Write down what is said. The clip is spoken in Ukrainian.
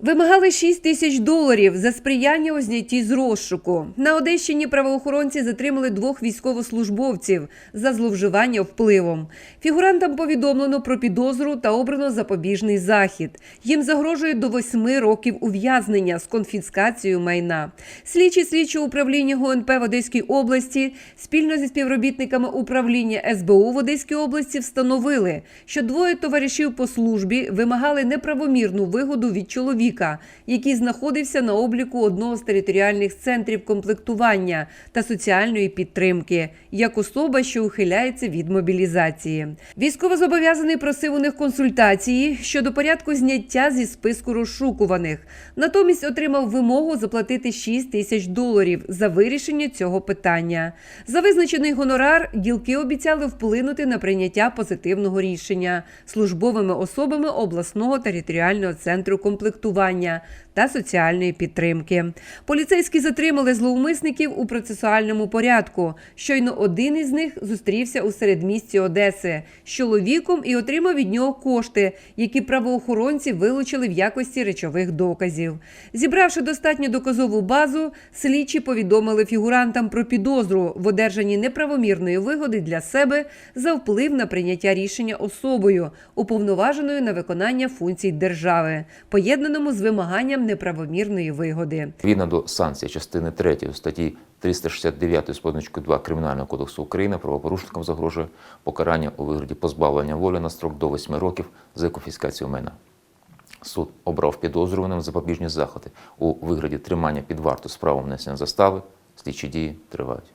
Вимагали 6 тисяч доларів за сприяння у знятті з розшуку. На Одещині правоохоронці затримали двох військовослужбовців за зловживання впливом. Фігурантам повідомлено про підозру та обрано запобіжний захід. Їм загрожує до 8 років ув'язнення з конфіскацією майна. Слідчі слідчого управління ГУНП в Одеській області спільно зі співробітниками управління СБУ в Одеській області встановили, що двоє товаришів по службі вимагали неправомірну вигоду від чоловіка, який знаходився на обліку одного з територіальних центрів комплектування та соціальної підтримки, як особа, що ухиляється від мобілізації. Військовозобов'язаний просив у них консультації щодо порядку зняття зі списку розшукуваних. Натомість отримав вимогу заплатити 6 тисяч доларів за вирішення цього питання. За визначений гонорар ділки обіцяли вплинути на прийняття позитивного рішення службовими особами обласного територіального центру комплектування та соціальної підтримки. Поліцейські затримали зловмисників у процесуальному порядку. Щойно один із них зустрівся у середмісті Одеси з чоловіком і отримав від нього кошти, які правоохоронці вилучили в якості речових доказів. Зібравши достатньо доказову базу, слідчі повідомили фігурантам про підозру в одержанні неправомірної вигоди для себе за вплив на прийняття рішення особою, уповноваженою на виконання функцій держави, поєднаному з вимаганням неправомірної вигоди. Відповідно до санкцій частини 3 статті 369 з позначкою 2 Кримінального кодексу України правопорушникам загрожує покарання у вигляді позбавлення волі на строк до 8 років за конфіскацію майна. Суд обрав підозрюваним запобіжні заходи у вигляді тримання під варту з правом внесення застави. Слідчі дії тривають.